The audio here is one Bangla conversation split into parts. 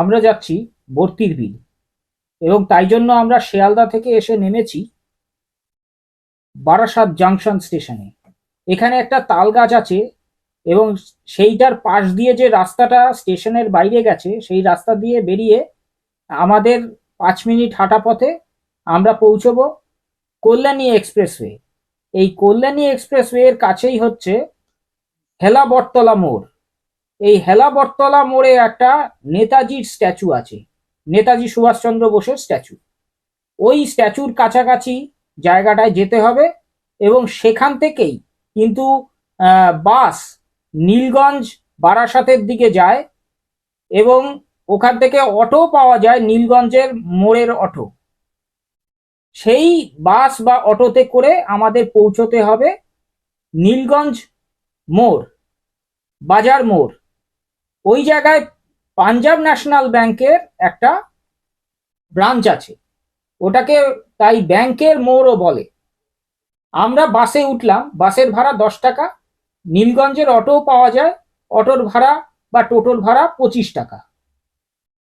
আমরা যাচ্ছি বর্তির বিল। এবং তাই জন্য আমরা শিয়ালদা থেকে এসে নেমেছি বারাসাত জাংশন স্টেশনে। এখানে একটা তাল গাছ আছে এবং সেইটার পাশ দিয়ে যে রাস্তাটা স্টেশনের বাইরে গেছে, সেই রাস্তা দিয়ে বেরিয়ে আমাদের পাঁচ মিনিট হাঁটা পথে আমরা পৌঁছবো কল্যাণী এক্সপ্রেসওয়ে। এই কল্যাণী এক্সপ্রেসওয়ে এর কাছেই হচ্ছে হেলা বটতলা মোড়। এই হেলা বটতলা মোড়ে একটা নেতাজির স্ট্যাচু আছে, নেতাজি সুভাষচন্দ্র বোসের স্ট্যাচু। ওই স্ট্যাচুর কাছাকাছি জায়গাটায় যেতে হবে এবং সেখান থেকেই কিন্তু বাস নীলগঞ্জ বারাসাতের দিকে যায় এবং ওখান থেকে অটো পাওয়া যায় নীলগঞ্জের মোড়ের অটো। সেই বাস বা অটোতে করে আমাদের পৌঁছতে হবে নীলগঞ্জ মোড়, বাজার মোড়। ওই জায়গায় পাঞ্জাব ন্যাশনাল ব্যাংকের একটা ব্রাঞ্চ আছে। ওটাকে তাই ব্যাংকের মোড়ও বলে। আমরা বাসে উঠলাম, বাসের ভাড়া দশ টাকা, নীলগঞ্জের অটোও পাওয়া যায় অটোর ভাড়া বা টোটোর ভাড়া পঁচিশ টাকা।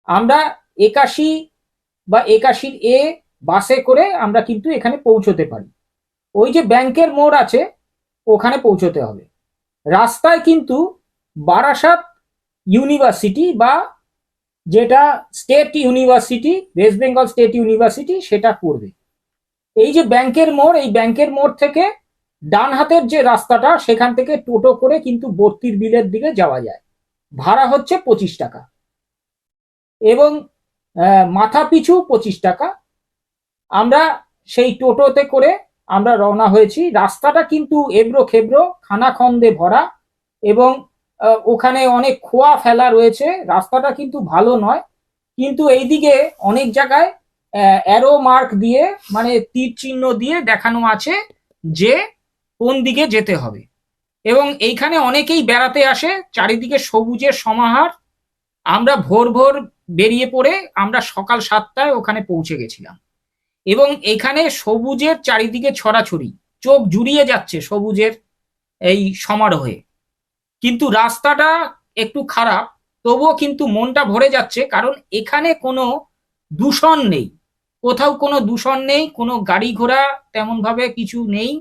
আমরা একাশি বা একাশির এ বাসে করে আমরা কিন্তু এখানে পৌঁছতে পারি। ওই যে ব্যাংকের মোড় আছে, ওখানে পৌঁছতে হবে। রাস্তায় কিন্তু বারাসাত ইউনিভার্সিটি বা যেটা state university West Bengal state university সেটা করবে। এই যে ব্যাংকের মোড়, এই ব্যাংকের মোড় থেকে ডান হাতের যে রাস্তাটা, সেখান থেকে টোটো করে কিন্তু বর্তির বিলের দিকে যাওয়া যায়। ভাড়া হচ্ছে পঁচিশ টাকা এবং মাথা পিছু পঁচিশ টাকা। আমরা সেই টোটোতে করে আমরা রওনা হয়েছি। রাস্তাটা কিন্তু এবড়ো খেবড়ো খানাখন্দে ভরা এবং ওখানে অনেক খোয়া ফেলা রয়েছে। রাস্তাটা কিন্তু ভালো নয়। কিন্তু এইদিকে অনেক জায়গায় অ্যারো মার্ক দিয়ে মানে তীর চিহ্ন দিয়ে দেখানো আছে যে কোন দিকে যেতে হবে। এবং এইখানে অনেকেই বেড়াতে আসে, চারিদিকে সবুজের সমাহার। আমরা ভোর ভোর বেরিয়ে পড়ে আমরা সকাল সাতটায় ওখানে পৌঁছে গেছিলাম। এবং এখানে সবুজের চারিদিকে ছড়াছড়ি, চোখ জুড়িয়ে যাচ্ছে সবুজের এই সমারোহে। কিন্তু রাস্তাটা একটু খারাপ, তবুও কিন্তু মনটা ভরে যাচ্ছে, কারণ এখানে কোনো দূষণ নেই। কোথাও কোনো দূষণ নেই, কোনো গাড়ি ঘোড়া তেমন ভাবে কিছু নেই,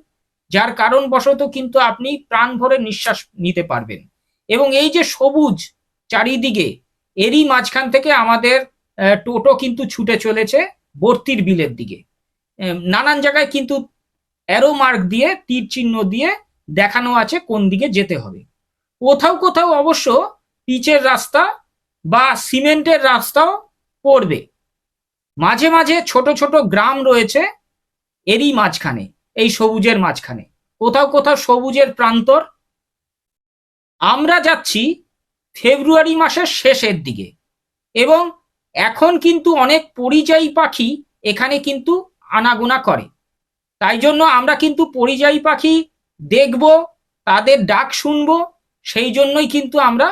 যার কারণ বশত কিন্তু আপনি প্রাণ ভরে নিঃশ্বাস নিতে পারবেন। এবং এই যে সবুজ চারিদিকে, এরই মাঝখান থেকে আমাদের টোটো কিন্তু ছুটে চলেছে বর্তির বিলের দিকে। নানান জায়গায় কিন্তু অ্যারো মার্ক দিয়ে, তীর চিহ্ন দিয়ে দেখানো আছে কোন দিকে যেতে হবে। কোথাও কোথাও অবশ্য পিচের রাস্তা বা সিমেন্টের রাস্তাও পড়বে। মাঝে মাঝে ছোট ছোট গ্রাম রয়েছে এরই মাঝখানে, এই সবুজের মাঝখানে। কোথাও কোথাও সবুজের প্রান্তর। আমরা যাচ্ছি ফেব্রুয়ারি মাসের শেষের দিকে এবং এখন কিন্তু অনেক পরিযায়ী পাখি এখানে কিন্তু আনাগোনা করে। তাই জন্য আমরা কিন্তু পরিযায়ী পাখি দেখব, তাদের ডাক শুনব সেই জন্যই কিন্তু আমরা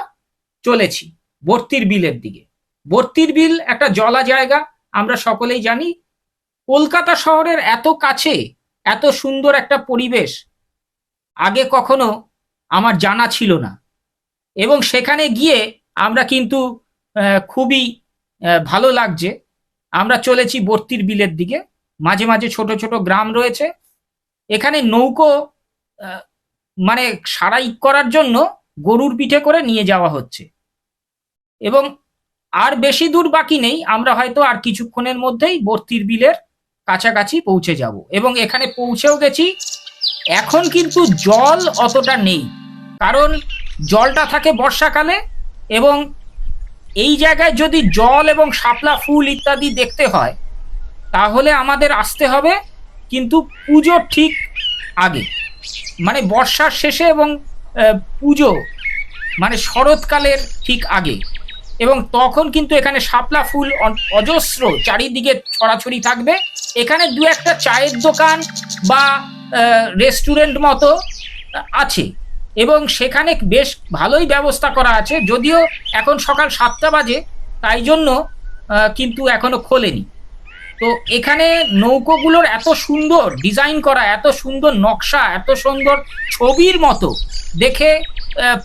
চলেছি বর্তির বিলের দিকে। বর্তির বিল একটা জলা জায়গা, আমরা সকলেই জানি। কলকাতা শহরের এত কাছে, এত সুন্দর একটা পরিবেশ আগে কখনো আমার জানা ছিল না। এবং সেখানে গিয়ে আমরা কিন্তু খুবই ভালো লাগছে। আমরা চলেছি বর্তির বিলের দিকে। মাঝে মাঝে ছোট ছোট গ্রাম রয়েছে। এখানে নৌকো মানে সারাই করার জন্য গরুর পিঠে করে নিয়ে যাওয়া হচ্ছে। এবং আর বেশি দূর বাকি নেই, আমরা হয়তো আর কিছুক্ষণের মধ্যেই বর্তির বিলের কাছাকাছি পৌঁছে যাব। এবং এখানে পৌঁছেও গেছি, এখন কিন্তু জল অতটা নেই। কারণ জলটা থাকে বর্ষাকালে এবং এই জায়গায় যদি জল এবং শাপলা, ফুল ইত্যাদি দেখতে হয়, তাহলে আমাদের আসতে হবে কিন্তু পুজোর ঠিক আগে। মানে বর্ষার শেষে এবং পুজো মানে শরৎকালের ঠিক আগে। এবং তখন কিন্তু এখানে শাপলা ফুল অজস্র, চারিদিকে ছড়াছড়ি থাকবে। এখানে দু একটা চায়ের দোকান বা রেস্টুরেন্ট মতো আছে। এবং সেখানে বেশ ভালোই ব্যবস্থা করা আছে। যদিও এখন সকাল সাতটা বাজে, তাই জন্য কিন্তু এখনও খোলেনি। তো এখানে নৌকোগুলোর এত সুন্দর ডিজাইন করা, এত সুন্দর নকশা, এত সুন্দর ছবির মতো দেখে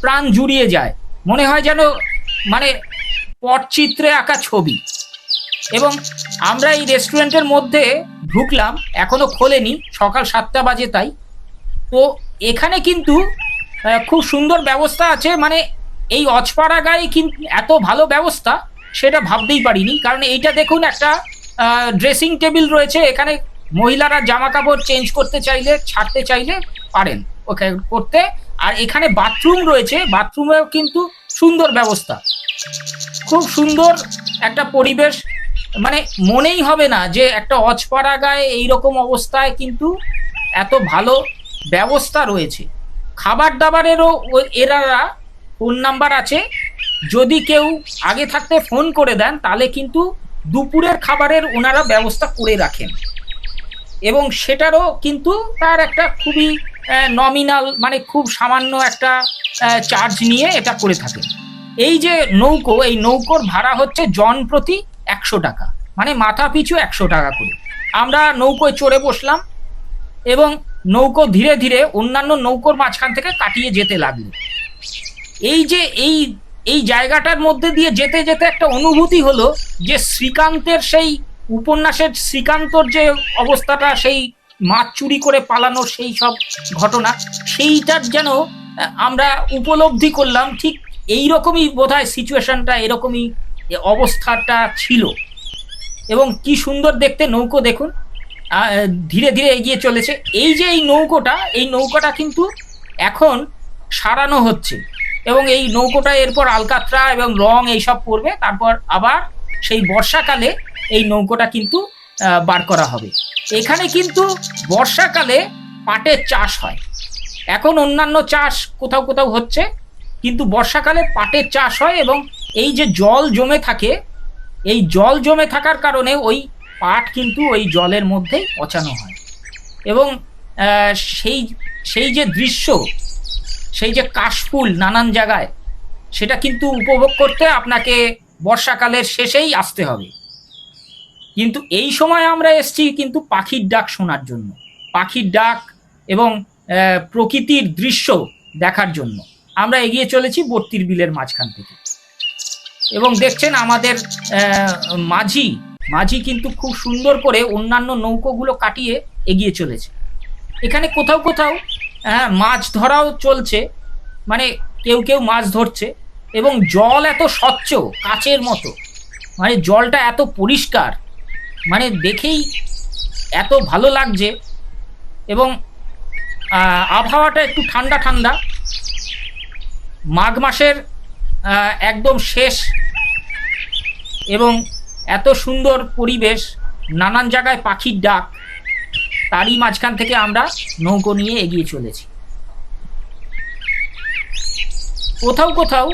প্রাণ জুড়িয়ে যায়। মনে হয় যেন মানে পটচিত্রে আঁকা ছবি। এবং আমরা এই রেস্টুরেন্টের মধ্যে ঢুকলাম, এখনও খোলেনি, সকাল সাতটা বাজে তাই। তো এখানে কিন্তু খুব সুন্দর ব্যবস্থা আছে মানে এই অজপাড়া গায়ে কিন্তু এত ভালো ব্যবস্থা, সেটা ভাবতেই পারিনি। কারণ এইটা দেখুন একটা ড্রেসিং টেবিল রয়েছে, এখানে মহিলারা জামা কাপড় চেঞ্জ করতে চাইলে, ছাড়তে চাইলে পারেন ওকে করতে। আর এখানে বাথরুম রয়েছে বাথরুমেও কিন্তু সুন্দর ব্যবস্থা। খুব সুন্দর একটা পরিবেশ মানে মনেই হবে না যে একটা অজপাড়া গায়ে এইরকম অবস্থায় কিন্তু এত ভালো ব্যবস্থা রয়েছে। খাবার দাবারেরও এরারা ফোন নাম্বার আছে। যদি কেউ আগে থাকতে ফোন করে দেন, তাহলে কিন্তু দুপুরের খাবারের ওনারা ব্যবস্থা করে রাখেন। এবং সেটারও কিন্তু তার একটা খুবই নমিনাল মানে খুব সামান্য একটা চার্জ নিয়ে এটা করে থাকেন। এই যে নৌকো, এই নৌকোর ভাড়া হচ্ছে জন প্রতি একশো টাকা। মানে মাথা পিছু একশো টাকা করে। আমরা নৌকোয় চড়ে বসলাম এবং নৌকো ধীরে ধীরে অন্যান্য নৌকোর মাঝখান থেকে কাটিয়ে যেতে লাগল। এই যে এই এই জায়গাটার মধ্যে দিয়ে যেতে যেতে একটা অনুভূতি হলো যে শ্রীকান্তের সেই উপন্যাসের শ্রীকান্তর যে অবস্থাটা, সেই মাছ চুরি করে পালানোর সেই সব ঘটনা, সেইটার যেন আমরা উপলব্ধি করলাম ঠিক এই রকমই বোধহয় সিচুয়েশনটা এরকমই অবস্থাটা ছিল। এবং কি সুন্দর দেখতে নৌকো দেখুন ধীরে ধীরে এগিয়ে চলেছে। এই যে এই নৌকোটা এই নৌকোটা কিন্তু এখন সারানো হচ্ছে। এবং এই নৌকোটা এরপর আলকাত্রা এবং রং এইসব পড়বে। তারপর আবার সেই বর্ষাকালে এই নৌকোটা কিন্তু বার করা হবে। এখানে কিন্তু বর্ষাকালে পাটের চাষ হয়। এখন অন্যান্য চাষ কোথাও কোথাও হচ্ছে, কিন্তু বর্ষাকালে পাটের চাষ হয় এবং এই যে জল জমে থাকে, এই জল জমে থাকার কারণে ওই পাট কিন্তু ওই জলের মধ্যেই পচানো হয়। এবং সেই সেই যে দৃশ্য সেই যে কাশফুল নানান জায়গায়, সেটা কিন্তু উপভোগ করতে আপনাকে বর্ষাকালের শেষেই আসতে হবে। কিন্তু এই সময় আমরা এসছি কিন্তু পাখির ডাক শোনার জন্য, পাখির ডাক এবং প্রকৃতির দৃশ্য দেখার জন্য। আমরা এগিয়ে চলেছি বর্তির বিলের মাঝখান থেকে। এবং দেখছেন আমাদের মাঝি মাঝি কিন্তু খুব সুন্দর করে অন্যান্য নৌকোগুলো কাটিয়ে এগিয়ে চলেছে। এখানে কোথাও কোথাও হ্যাঁ মাছ ধরাও চলছে মানে কেউ কেউ মাছ ধরছে, এবং জল এত স্বচ্ছ কাচের মতো মানে জলটা এত পরিষ্কার মানে দেখেই এত ভালো লাগছে, এবং আবহাওয়াটা একটু ঠান্ডা ঠান্ডা, মাঘ মাসের একদম শেষ, এবং এত সুন্দর পরিবেশ, নানান জায়গায় পাখির ডাক তারই মাঝখান থেকে আমরা নৌকো নিয়ে এগিয়ে চলেছি। কোথাও কোথাও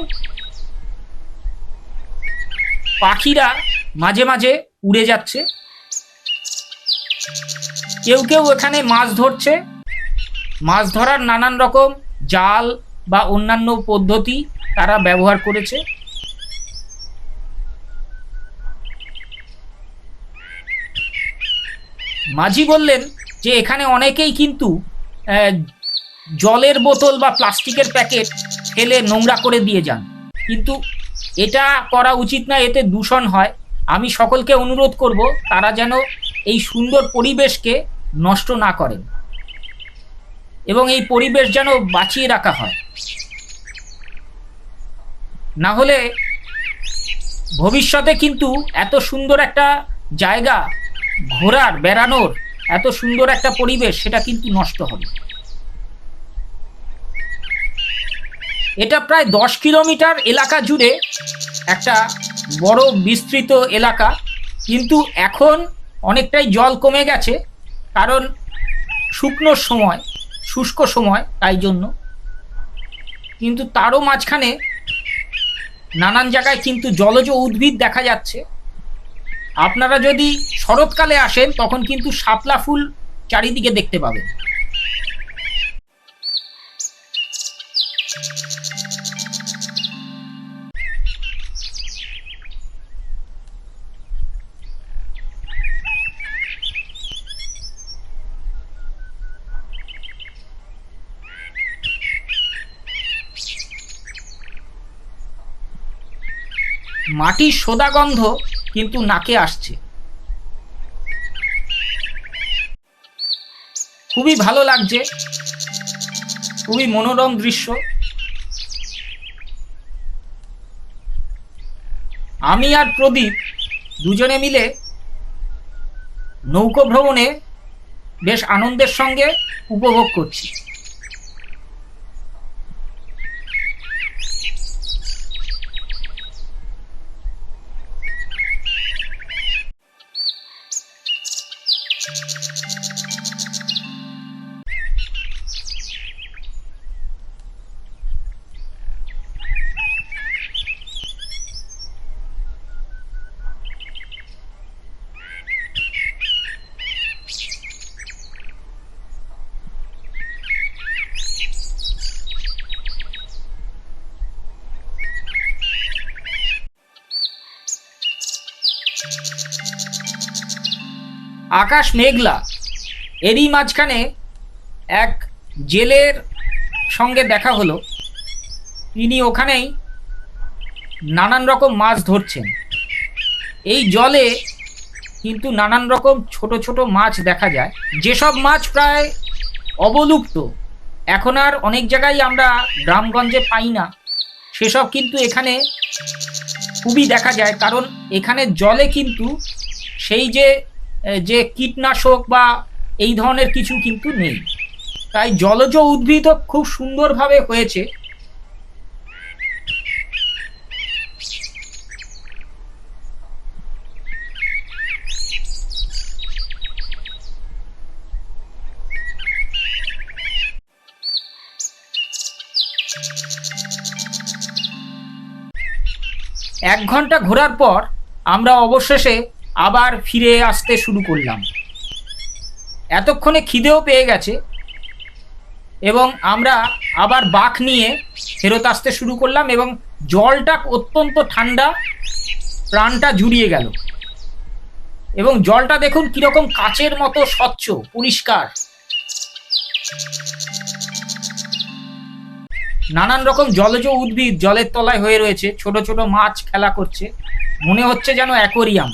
পাখিরা মাঝে মাঝে উড়ে যাচ্ছে। কেউ কেউ এখানে মাছ ধরছে। মাছ ধরার নানান রকম জাল বা অন্যান্য পদ্ধতি তারা ব্যবহার করেছে। মাঝি বললেন যে এখানে অনেকেই কিন্তু জলের বোতল বা প্লাস্টিকের প্যাকেট ফেলে নোংরা করে দিয়ে যান। কিন্তু এটা করা উচিত না, এতে দূষণ হয়। আমি সকলকে অনুরোধ করব, তারা যেন এই সুন্দর পরিবেশকে নষ্ট না করেন এবং এই পরিবেশ যেন বাঁচিয়ে রাখা হয়। না হলে ভবিষ্যতে কিন্তু এত সুন্দর একটা জায়গা ঘোরার বেড়ানোর, এত সুন্দর একটা পরিবেশ, সেটা কিন্তু নষ্ট হবে। এটা প্রায় দশ কিলোমিটার এলাকা জুড়ে একটা বড় বিস্তৃত এলাকা, কিন্তু এখন অনেকটাই জল কমে গেছে, কারণ শুকনোর সময়, শুষ্ক সময়, তাই জন্য। কিন্তু তারও মাঝখানে নানান জায়গায় কিন্তু জলজ উদ্ভিদ দেখা যাচ্ছে। আপনারা যদি শরৎকালে আসেন তখন কিন্তু শাপলা ফুল চারিদিকে দেখতে পাবেন। মাটির সোদা গন্ধ কিন্তু নাকে আসছে। খুবই ভালো লাগছে। খুবই মনোরম দৃশ্য। আমি আর প্রদীপ দুজনে মিলে নৌকো ভ্রমণে বেশ আনন্দের সঙ্গে উপভোগ করছি। আকাশ মেঘলা। এরই মাঝখানে এক জেলের সঙ্গে দেখা হলো। তিনি ওখানেই নানান রকম মাছ ধরছেন। এই জলে কিন্তু নানান রকম ছোট ছোট মাছ দেখা যায়। যেসব মাছ প্রায় অবলুপ্ত। এখন আর অনেক জায়গায় আমরা গ্রামগঞ্জে পাই না। সেসব কিন্তু এখানে খুবই দেখা যায়। কারণ এখানে জলে কিন্তু সেই যে যে কীটনাশক বা এই ধরনের কিছু কিন্তু নেই। তাই জলজ উদ্ভিদ খুব সুন্দরভাবে হয়েছে। এক ঘণ্টা ঘোরার পর আমরা অবশেষে আবার ফিরে আসতে শুরু করলাম। এতক্ষণে খিদেও পেয়ে গেছে এবং আমরা আবার বাঁক নিয়ে ফেরত আসতে শুরু করলাম এবং জলটা অত্যন্ত ঠান্ডা, প্রাণটা জুড়িয়ে গেল। এবং জলটা দেখুন কীরকম কাচের মতো স্বচ্ছ, পরিষ্কার। নানান রকম জলজ উদ্ভিদ জলের তলায় হয়ে রয়েছে, ছোট ছোট মাছ খেলা করছে। মনে হচ্ছে যেন অ্যাকোরিয়াম।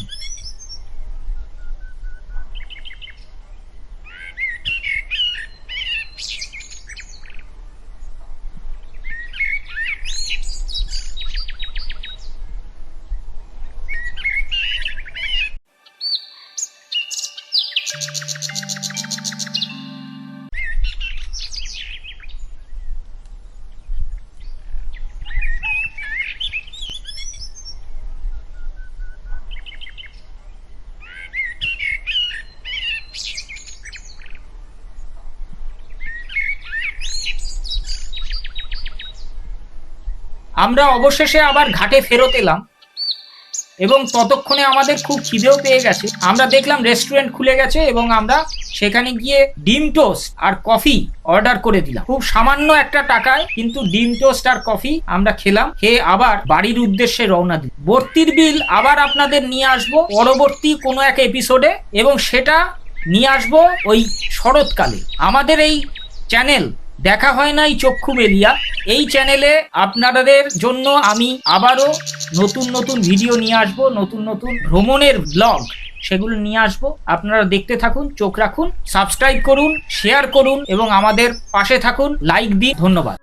আমরা অবশেষে আবার ঘাটে ফেরত এলাম এবং ততক্ষণে আমাদের খুব খিদেও পেয়ে গেছে। আমরা দেখলাম রেস্টুরেন্ট খুলে গেছে এবং আমরা সেখানে গিয়ে ডিম টোস্ট আর কফি অর্ডার করে দিলাম। খুব সামান্য একটা টাকায় কিন্তু ডিম টোস্ট আর কফি আমরা খেলাম, খেয়ে আবার বাড়ির উদ্দেশ্যে রওনা দিই ভর্তির বিল আবার আপনাদের নিয়ে আসব পরবর্তী কোনো এক এপিসোডে এবং সেটা নিয়ে আসব ওই শরৎকালে। আমাদের এই চ্যানেল দেখা হয় নাই চক্ষু মেলিয়া। এই চ্যানেলে আপনাদের জন্য আমি আবারও নতুন নতুন ভিডিও নিয়ে আসব, নতুন নতুন ভ্রমণের ব্লগ সেগুলো নিয়ে আসব। আপনারা দেখতে থাকুন, চোখ রাখুন সাবস্ক্রাইব করুন শেয়ার করুন এবং আমাদের পাশে থাকুন। লাইক দিন, ধন্যবাদ।